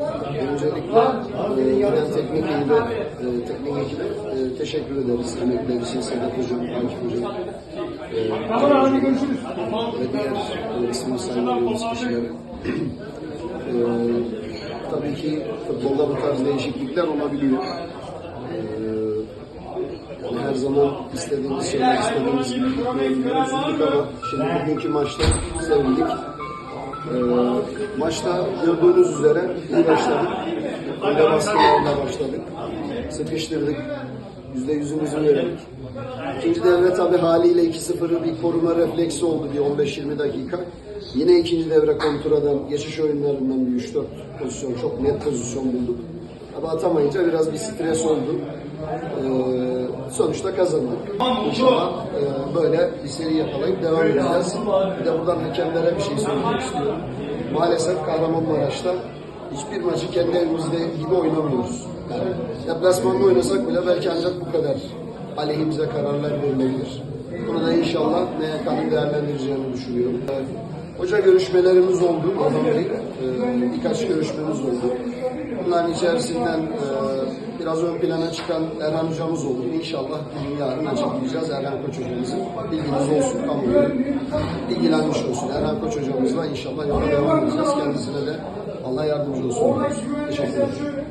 Öncelikle e, genel teknik ekibe, e, teknik ekibe e, teşekkür ederiz. Emekleri için Sedat Hocam, Akif Hocam, e, Tamam abi görüşürüz. ve diğer e, ismini saymadığımız kişilere. E, tabii ki futbolda bu tarz değişiklikler olabiliyor. E, yani her zaman istediğimiz şeyler, istediğimiz gibi. Üzüldük ama şimdi bugünkü maçta sevindik. Ee, maçta gördüğünüz üzere iyi başladık. Önde baskılarla başladık. Sıkıştırdık. Yüzde yüzümüzü verdik. İkinci devre tabi haliyle 2-0'ı bir koruma refleksi oldu bir 15-20 dakika. Yine ikinci devre kontradan, geçiş oyunlarından bir 3-4 pozisyon, çok net pozisyon bulduk. Ama atamayınca biraz bir stres oldu. Ee, sonuçta kazandık. İnşallah e, böyle bir seri yakalayıp devam edeceğiz. Bir de buradan hakemlere bir şey söylemek istiyorum. Maalesef Kahramanmaraş'ta hiçbir maçı kendi evimizde gibi oynamıyoruz. Yani deplasmanda oynasak bile belki ancak bu kadar aleyhimize kararlar verilebilir. Bunu da inşallah MYK'nın değerlendireceğini düşünüyorum. Ee, Hoca görüşmelerimiz oldu, Bey. Ee, birkaç görüşmemiz oldu. Bunların içerisinden e, biraz ön plana çıkan Erhan hocamız oldu. İnşallah bugün yarın açıklayacağız Erhan Koç hocamızı. Bilginiz olsun, kamuoyu bilgilenmiş olsun. Erhan Koç hocamızla inşallah yola devam edeceğiz. Kendisine de Allah yardımcı olsun. Teşekkür ederim.